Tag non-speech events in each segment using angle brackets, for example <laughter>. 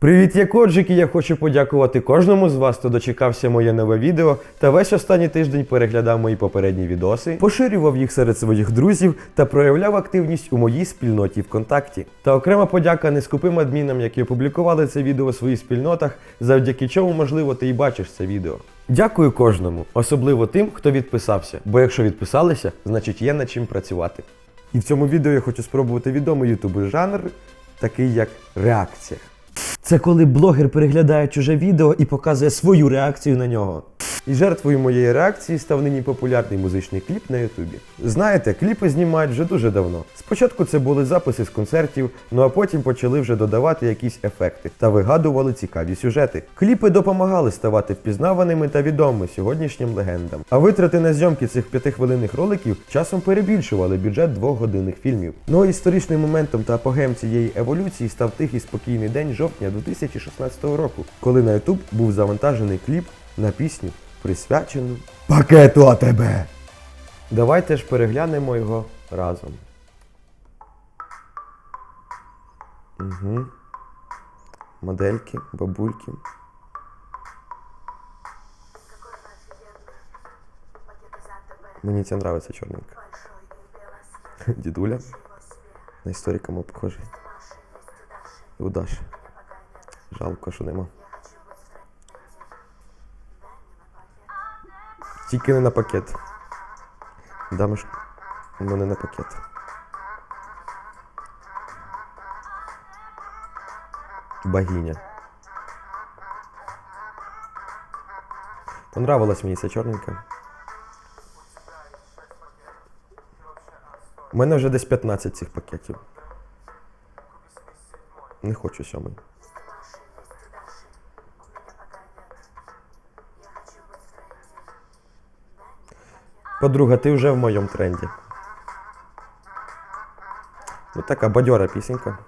Привіт, я Коджик, я хочу подякувати кожному з вас, хто дочекався моє нове відео та весь останній тиждень переглядав мої попередні відоси, поширював їх серед своїх друзів та проявляв активність у моїй спільноті ВКонтакті. Та окрема подяка нескупим адмінам, які опублікували це відео у своїх спільнотах, завдяки чому, можливо, ти і бачиш це відео. Дякую кожному, особливо тим, хто відписався. Бо якщо відписалися, значить є над чим працювати. І в цьому відео я хочу спробувати відомий ютубер жанр, такий як реакція. Це коли блогер переглядає чуже відео і показує свою реакцію на нього. І жертвою моєї реакції став нині популярний музичний кліп на Ютубі. Знаєте, кліпи знімають вже дуже давно. Спочатку це були записи з концертів, ну а потім почали вже додавати якісь ефекти та вигадували цікаві сюжети. Кліпи допомагали ставати впізнаваними та відомими сьогоднішнім легендам. А витрати на зйомки цих п'ятихвилинних роликів часом перебільшували бюджет двохгодинних фільмів. Ну а історичним моментом та апогеєм цієї еволюції став тихий спокійний день жовтня 2016 року, коли на YouTube був завантажений кліп на пісню, присвячену пакету АТБ. Давайте ж переглянемо його разом. Угу. Модельки, бабульки. Мені ця нравиться чорненька. <laughs> Дідуля на історика мов похожий. І у Даші. Жалко, що нема. Тільки не на пакет. Дамиш, ну не на пакет. Богиня. Понравилась мені ця чорненька. У мене вже десь 15 цих пакетів. Не хочу сьомий. Подруга, ти вже в моєму тренді. Ну така бадьора пісенька.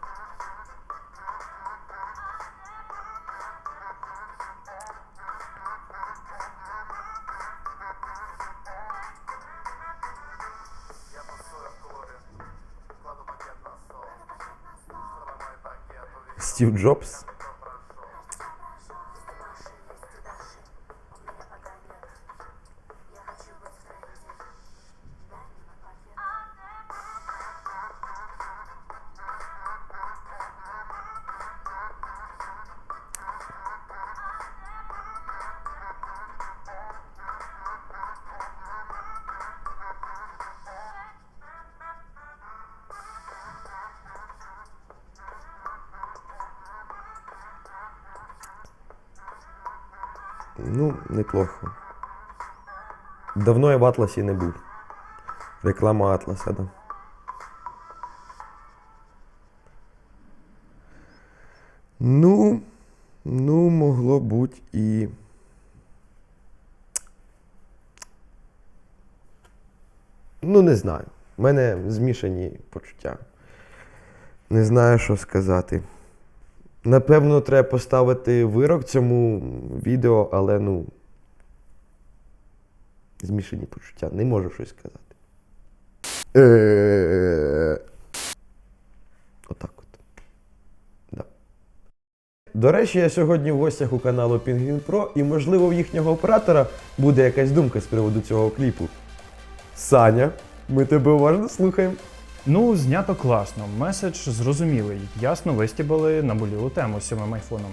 Стів Джобс. Ну, неплохо. Давно я в Атласі не був. Реклама Атласа, да. Ну, ну, могло бути і. Ну, не знаю. У мене змішані почуття. Не знаю, що сказати. Напевно, треба поставити вирок цьому відео, але ну. Змішані почуття. Не можу щось сказати. Е, Отак от. Да. До речі, я сьогодні в гостях у каналу Penguin Pro, і, можливо, в їхнього оператора буде якась думка з приводу цього кліпу. Саня, ми тебе уважно слухаємо. Ну, знято класно. Меседж зрозумілий. Ясно вистібали наболілу тему з сьомим айфоном.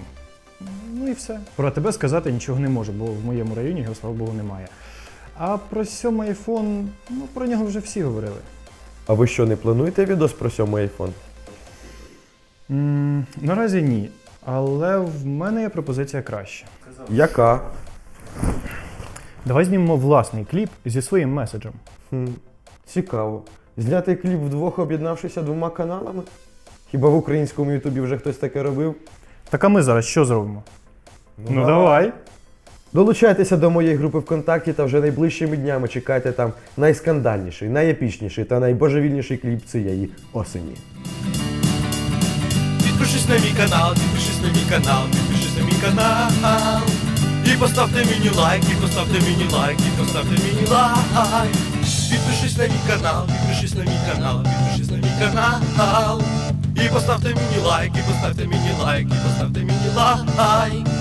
Ну і все. Про тебе сказати нічого не можу, бо в моєму районі його, слава Богу, немає. А про сьомий айфон, ну про нього вже всі говорили. А ви що, не плануєте відос про сьомий айфон? м наразі ні. Але в мене є пропозиція краще. Яка? Давай знімемо власний кліп зі своїм меседжем. Хм, цікаво. Зняти кліп вдвох, об'єднавшися двома каналами? Хіба в українському Ютубі вже хтось таке робив? Так а ми зараз що зробимо? Ну, давай. Долучайтеся до моєї групи ВКонтакті та вже найближчими днями чекайте там найскандальніший, найепічніший та найбожевільніший кліп цієї осені. Підпишись на мій канал, підпишись на мій канал, підпишись на мій канал. І поставте мені лайк, і поставте мені лайк, і поставте мені лайк. Канал, підпишись на мій канал, підпишись на мій канал. І поставте мені лайк, і поставте мені лайк, і поставте мені лайк